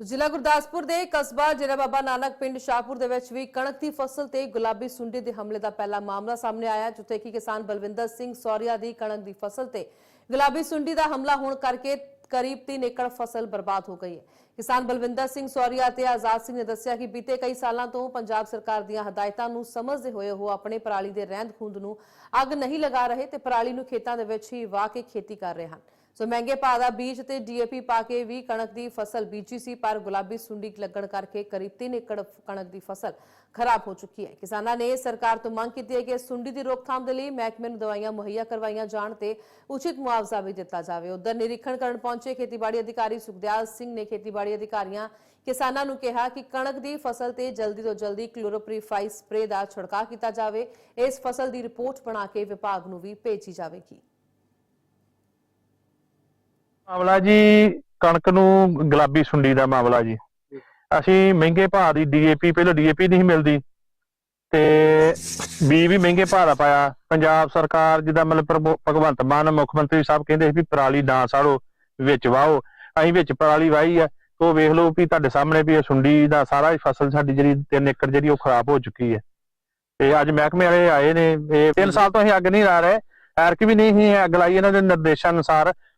ਜ਼ਿਲ੍ਹਾ ਗੁਰਦਾਸਪੁਰ ਦੇ ਕਸਬਾ ਡੇਰਾ ਬਾਬਾ ਨਾਨਕ ਪਿੰਡ ਸ਼ਾਹਪੁਰ ਦੇ ਵਿੱਚ ਵੀ ਕਣਕ ਦੀ ਫਸਲ ਤੇ ਗੁਲਾਬੀ ਸੁੰਡੀ ਦੇ ਹਮਲੇ ਦਾ ਪਹਿਲਾ ਮਾਮਲਾ ਸਾਹਮਣੇ ਆਇਆ, ਜਿੱਥੇ ਕਿ ਕਿਸਾਨ ਬਲਵਿੰਦਰ ਸਿੰਘ ਸੌਰੀਆ ਦੀ ਕਣਕ ਦੀ ਫਸਲ ਤੇ ਗੁਲਾਬੀ ਸੁੰਡੀ ਦਾ ਹਮਲਾ ਹੋਣ ਕਰਕੇ ਕਰੀਬ 3 ਏਕੜ ਫਸਲ ਬਰਬਾਦ ਹੋ ਗਈ ਹੈ। ਕਿਸਾਨ ਬਲਵਿੰਦਰ ਸਿੰਘ ਸੌਰੀਆ ਤੇ ਆਜ਼ਾਦ ਸਿੰਘ ਨੇ ਦੱਸਿਆ ਕਿ ਬੀਤੇ ਕਈ ਸਾਲਾਂ ਤੋਂ ਪੰਜਾਬ ਸਰਕਾਰ ਦੀਆਂ ਹਦਾਇਤਾਂ ਨੂੰ ਸਮਝਦੇ ਹੋਏ ਉਹ ਆਪਣੇ ਪਰਾਲੀ ਦੇ ਰਹਿੰਦ ਖੂੰਦ ਨੂੰ ਅੱਗ ਨਹੀਂ ਲਗਾ ਰਹੇ ਤੇ ਪਰਾਲੀ ਨੂੰ ਖੇਤਾਂ ਦੇ ਵਿੱਚ ਹੀ ਵਾਹ ਕੇ ਖੇਤੀ ਕਰ ਰਹੇ ਹਨ। ਸੋ ਮਹਿੰਗੇ ਭਾਅ ਦਾ ਬੀਜ ਤੇ ਡੀਏਪੀ ਪਾ ਕੇ ਵੀ ਕਣਕ ਦੀ ਫਸਲ ਬੀਜੀ ਸੀ, ਪਰ ਗੁਲਾਬੀ ਸੁੰਡੀ ਲੱਗਣ ਕਰਕੇ ਕਰੀਬ 3 ਏਕੜ ਕਣਕ ਦੀ ਫਸਲ ਖਰਾਬ ਹੋ ਚੁੱਕੀ ਹੈ। ਕਿਸਾਨਾਂ ਨੇ ਸਰਕਾਰ ਤੋਂ ਮੰਗ ਕੀਤੀ ਹੈ ਕਿ ਸੁੰਡੀ ਦੀ ਰੋਕਥਾਮ ਦੇ ਲਈ ਮਹਿਕਮੇ ਨੂੰ ਦਵਾਈਆਂ ਮੁਹੱਈਆ ਕਰਵਾਈਆਂ ਜਾਣ ਤੇ ਉਚਿਤ ਮੁਆਵਜ਼ਾ ਵੀ ਦਿੱਤਾ ਜਾਵੇ। ਉਧਰ ਨਿਰੀਖਣ ਕਰਨ ਪਹੁੰਚੇ ਖੇਤੀਬਾੜੀ ਅਧਿਕਾਰੀ ਸੁਖਦਿਆਲ ਸਿੰਘ ਨੇ ਖੇਤੀਬਾੜੀ ਅਧਿਕਾਰੀਆਂ ਕਿਸਾਨਾਂ ਨੂੰ ਕਿਹਾ ਕਿ ਕਣਕ ਦੀ ਫਸਲ ਤੇ ਜਲਦੀ ਤੋਂ ਜਲਦੀ ਕਲੋਰੋਪ੍ਰੀਫਾਈ ਸਪਰੇ ਦਾ ਛਿੜਕਾਅ ਕੀਤਾ ਜਾਵੇ। ਇਸ ਫਸਲ ਦੀ ਰਿਪੋਰਟ ਬਣਾ ਕੇ ਵਿਭਾਗ ਨੂੰ ਵੀ ਭੇਜੀ ਜਾਵੇਗੀ। ਮਾਮਲਾ ਜੀ, ਕਣਕ ਨੂੰ ਗੁਲਾਬੀ ਸੁੰਡੀ ਦਾ ਮਾਮਲਾ ਜੀ। ਅਸੀਂ ਮਹਿੰਗੇ ਭਾਅ ਦੀ ਡੀਏਪੀ ਪਹਿਲਾਂ ਡੀਏਪੀ ਨਹੀਂ ਮਿਲਦੀ। ਤੇ ਬੀ ਵੀ ਮਹਿੰਗੇ ਭਾਅ ਦਾ ਪਾਇਆ। ਪੰਜਾਬ ਸਰਕਾਰ ਜਿਹਦਾ ਮਤਲਬ ਭਗਵੰਤ ਮਾਨ, ਮੁੱਖ ਮੰਤਰੀ ਸਾਹਿਬ ਕਹਿੰਦੇ ਸੀ ਵੀ ਪਰਾਲੀ ਨਾ ਸਾੜੋ, ਵਿੱਚ ਵਾਹੋ ਅਸੀਂ ਵਿੱਚ ਪਰਾਲੀ ਵਾਹੀ ਆ। ਉਹ ਵੇਖ ਲਓ ਵੀ ਤੁਹਾਡੇ ਸਾਹਮਣੇ ਵੀ ਇਹ ਸੁੰਡੀ ਦਾ ਸਾਰਾ ਹੀ ਫਸਲ ਸਾਡੀ ਜਿਹੜੀ 3 ਏਕੜ ਜਿਹੜੀ ਉਹ ਖਰਾਬ ਹੋ ਚੁੱਕੀ ਹੈ। ਤੇ ਅੱਜ ਮਹਿਕਮੇ ਵਾਲੇ ਆਏ ਨੇ। ਇਹ 3 ਸਾਲ ਤੋਂ ਅਸੀਂ ਅੱਗ ਨਹੀਂ ਲਾ ਰਹੇ। ਐਰਕ ਵੀ ਨਹੀਂ ਸੀ ਅੱਗ ਲਾਈ ਇਹਨਾਂ ਦੇ ਨਿਰਦੇਸ਼ਾਂ ਅਨੁਸਾਰ।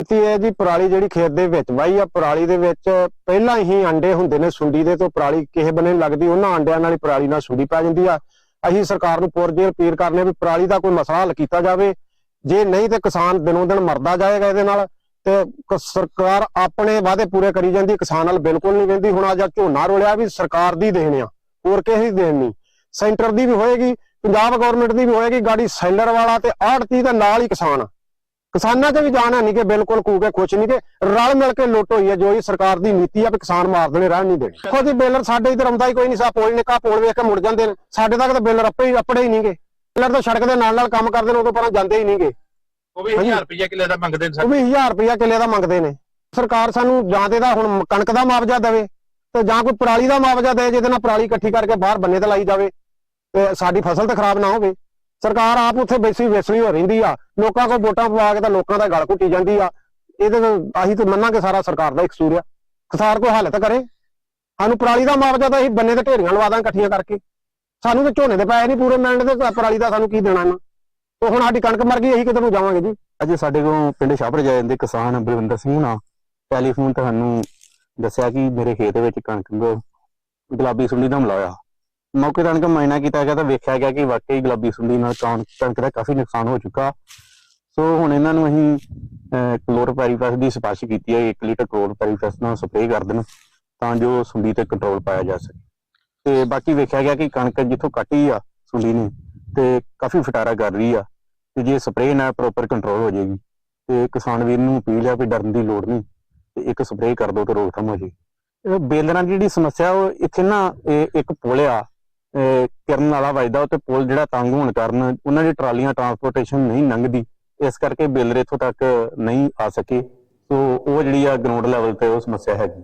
ਕੀਤੀ ਹੈ ਜੀ, ਪਰਾਲੀ ਜਿਹੜੀ ਖੇਤ ਦੇ ਵਿੱਚ ਵਾਈ ਆ, ਪਰਾਲੀ ਦੇ ਵਿੱਚ ਪਹਿਲਾਂ ਹੀ ਅੰਡੇ ਹੁੰਦੇ ਨੇ ਸੁੰਡੀ ਦੇ, ਤੋਂ ਪਰਾਲੀ ਕਿਸੇ ਬੰਨੇ ਨੀ ਲੱਗਦੀ, ਉਹਨਾਂ ਅੰਡਿਆਂ ਨਾਲ ਹੀ ਪਰਾਲੀ ਨਾਲ ਸੁੰਡੀ ਪੈ ਜਾਂਦੀ ਆ। ਅਸੀਂ ਸਰਕਾਰ ਨੂੰ ਪੁਰਜੇ ਅਪੀਲ ਕਰਨੇ ਆ ਵੀ ਪਰਾਲੀ ਦਾ ਕੋਈ ਮਸਲਾ ਹੱਲ ਕੀਤਾ ਜਾਵੇ। ਜੇ ਨਹੀਂ ਤੇ ਕਿਸਾਨ ਦਿਨੋਂ ਦਿਨ ਮਰਦਾ ਜਾਏਗਾ ਇਹਦੇ ਨਾਲ, ਤੇ ਸਰਕਾਰ ਆਪਣੇ ਵਾਅਦੇ ਪੂਰੇ ਕਰੀ ਜਾਂਦੀ ਕਿਸਾਨ ਨਾਲ ਬਿਲਕੁਲ ਨਹੀਂ ਕਹਿੰਦੀ। ਹੁਣ ਅੱਜ ਆਹ ਝੋਨਾ ਰੋਲਿਆ ਵੀ ਸਰਕਾਰ ਦੀ ਦੇਣ ਆ, ਹੋਰ ਕਿਸੇ ਦੀ ਦੇਣ ਨਹੀਂ ਸੈਂਟਰ ਦੀ ਵੀ ਹੋਏਗੀ, ਪੰਜਾਬ ਗਵਰਨਮੈਂਟ ਦੀ ਵੀ ਹੋਏਗੀ, ਗਾੜੀ ਸੈਲਰ ਵਾਲਾ ਤੇ ਆੜਤੀ ਦਾ ਨਾਲ ਹੀ ਕਿਸਾਨ। ਕਿਸਾਨਾਂ 'ਚ ਵੀ ਜਾਣ ਹੈ ਨਹੀਂ ਕਿ ਬਿਲਕੁਲ ਕੂ ਕੇ ਖੁਸ਼ ਨਹੀਂ ਕਿ ਰਲ ਮਿਲ ਕੇ ਲੁੱਟ ਹੋਈ ਹੈ ਜੋ ਇਹ ਸਰਕਾਰ ਦੀ ਨੀਤੀ ਆ ਵੀ ਕਿਸਾਨ ਮਾਰ ਦੇਣੇ ਰਹਿਣ ਨਹੀਂ ਦੇਣੇ। ਖੁਦ ਹੀ ਬੇਲਰ ਸਾਡੇ ਇਧਰ ਆਉਂਦਾ ਹੀ ਕੋਈ ਨਹੀਂ ਸਾ ਪੋਲ ਨਿਕਾ ਪੋਲ ਵੇਖ ਕੇ ਮੁੜ ਜਾਂਦੇ ਨੇ। ਸਾਡੇ ਤੱਕ ਤਾਂ ਬੇਲਰ ਆਪੇ ਹੀ ਆਪੜੇ ਹੀ ਨਹੀਂਗੇ। ਬੇਲਰ ਤਾਂ ਸੜਕ ਦੇ ਨਾਲ ਨਾਲ ਕੰਮ ਕਰਦੇ ਨੇ ਉਦੋਂ ਪਰਾਂ ਜਾਂਦੇ ਹੀ ਨਹੀਂਗੇ। ਉਹ ਵੀ 1000 ਰੁਪਏ ਕਿਲੇ ਦਾ ਮੰਗਦੇ ਨੇ ਉਹ ਵੀ 1000 ਰੁਪਇਆ ਕਿੱਲੇ ਦਾ ਮੰਗਦੇ ਨੇ। ਸਰਕਾਰ ਸਾਨੂੰ ਜਾਂ ਤੇ ਦਾ ਹੁਣ ਕਣਕ ਦਾ ਮੁਆਵਜ਼ਾ ਦੇਵੇ ਤੇ ਜਾਂ ਕੋਈ ਪਰਾਲੀ ਦਾ ਮੁਆਵਜ਼ਾ ਦੇ ਜਿਹਦੇ ਨਾਲ ਪਰਾਲੀ ਇਕੱਠੀ ਕਰਕੇ ਬਾਹਰ ਬੰਨੇ ਤੇ ਲਾਈ ਜਾਵੇ ਤੇ ਸਾਡੀ ਫਸਲ ਤੇ ਖਰਾਬ ਨਾ ਹੋਵੇ। ਸਰਕਾਰ ਆਪ ਉੱਥੇ ਬੈਸੀ ਵੇਸਣੀ ਹੋ ਰਹਿੰਦੀ ਆ। ਲੋਕਾਂ ਕੋਲ ਵੋਟਾਂ ਪਵਾ ਕੇ ਤਾਂ ਲੋਕਾਂ ਦਾ ਗਲ ਘੁੱਟੀ ਜਾਂਦੀ ਆ। ਇਹਦੇ ਤੋਂ ਅਸੀਂ ਮੰਨਾਂਗੇ ਸਾਰਾ ਸਰਕਾਰ ਦਾ ਹੀ ਕਸੂਰ ਆ। ਕੋਈ ਹੱਲ ਕਰੇ। ਸਾਨੂੰ ਪਰਾਲੀ ਦਾ ਮੁਆਵਜ਼ਾ ਤਾਂ ਅਸੀਂ ਬੰਨੇ ਤੇ ਢੇਰੀਆਂ ਲਵਾ ਦਾਂ ਇਕੱਠੀਆਂ ਕਰਕੇ। ਸਾਨੂੰ ਤਾਂ ਝੋਨੇ ਦੇ ਪੈਸੇ ਨਹੀਂ ਪੂਰੇ ਮਿਲਣ ਦੇ ਪਰਾਲੀ ਦਾ ਸਾਨੂੰ ਕੀ ਦੇਣਾ ਇਹਨਾਂ ਤੇ ਹੁਣ ਸਾਡੀ ਕਣਕ ਮਰ ਗਈ, ਅਸੀਂ ਕਿੱਧਰ ਨੂੰ ਜਾਵਾਂਗੇ ਜੀ? ਅੱਜ ਸਾਡੇ ਕੋਲ ਪਿੰਡ ਛਾਪੜ ਜਾਏ ਜਾਂਦੇ ਕਿਸਾਨ ਬਲਵਿੰਦਰ ਸਿੰਘ ਨਾਲ ਟੈਲੀਫੋਨ ਤੇ ਸਾਨੂੰ ਦੱਸਿਆ ਕਿ ਮੇਰੇ ਖੇਤ ਵਿੱਚ ਕਣਕ, ਗੁਲਾਬੀ ਸੁੰਡੀ ਦਾ ਹਮਲਾ ਹੋਇਆ ਮੌਕੇ ਤੇ ਆਣ ਮਾਇਨਾ ਕੀਤਾ ਗਿਆ ਤਾਂ ਵੇਖਿਆ ਗਿਆ ਕਿ ਵਾਕਈ ਗੁਲਾਬੀ ਸੁੰਡੀ ਨਾਲ ਕਣਕ ਕਣਕ ਦਾ ਕਾਫੀ ਨੁਕਸਾਨ ਹੋ ਚੁੱਕਾ। ਸੋ ਹੁਣ ਇਹਨਾਂ ਨੂੰ ਅਸੀਂ ਕਲੋਰਪੈਰੀਫਾਸ ਦੀ ਸਿਫਾਰਿਸ਼ ਕੀਤੀ ਹੈ 1 ਲੀਟਰ ਕਲੋਰਪੈਰੀਫਾਸ ਨਾਲ ਸਪਰੇਅ ਕਰ ਦੇਣ ਤਾਂ ਜੋ ਸੁੰਡੀ ਤੇ ਕੰਟਰੋਲ ਪਾਇਆ ਜਾ ਸਕੇ। ਤੇ ਬਾਕੀ ਵੇਖਿਆ ਗਿਆ ਕਿ ਕਣਕ ਜਿੱਥੋਂ ਕੱਟੀ ਆ ਸੁੰਡੀ ਨੇ ਤੇ ਕਾਫੀ ਫਟਾਰਾ ਕਰ ਰਹੀ ਆ ਤੇ ਜੇ ਸਪਰੇਅ ਨਾਲ ਪ੍ਰੋਪਰ ਕੰਟਰੋਲ ਹੋ ਜਾਏਗੀ ਤੇ ਕਿਸਾਨ ਵੀਰ ਨੂੰ ਅਪੀਲ ਆ ਵੀ ਡਰਨ ਦੀ ਲੋੜ ਨਹੀਂ ਤੇ ਇੱਕ ਸਪਰੇਅ ਕਰ ਦੋ ਤੇ ਰੋਕਥਾਮ ਹੋ ਜਾਏਗੀ ਬੇਲਰਾਂ ਦੀ ਜਿਹੜੀ ਸਮੱਸਿਆ ਉਹ ਇੱਥੇ ਨਾ ਇਹ ਇੱਕ ਪੁਲ ਆ ਕਿਰਨ ਵਾਲਾ ਵੱਜਦਾ ਉਹ ਪੁਲ ਜਿਹੜਾ ਤੰਗ ਹੋਣ ਕਾਰਨ ਉਹਨਾਂ ਦੀ ਟਰਾਲੀਆਂ ਟਰਾਂਸਪੋਰਟੇਸ਼ਨ ਨਹੀਂ ਲੰਘਦੀ, ਇਸ ਕਰਕੇ ਬੇਲਰ ਇੱਥੋਂ ਤੱਕ ਨਹੀਂ ਆ ਸਕੇ। ਸੋ ਉਹ ਜਿਹੜੀ ਆ ਗਰਾਊਂਡ ਲੈਵਲ ਤੇ ਉਹ ਸਮੱਸਿਆ ਹੈਗੀ।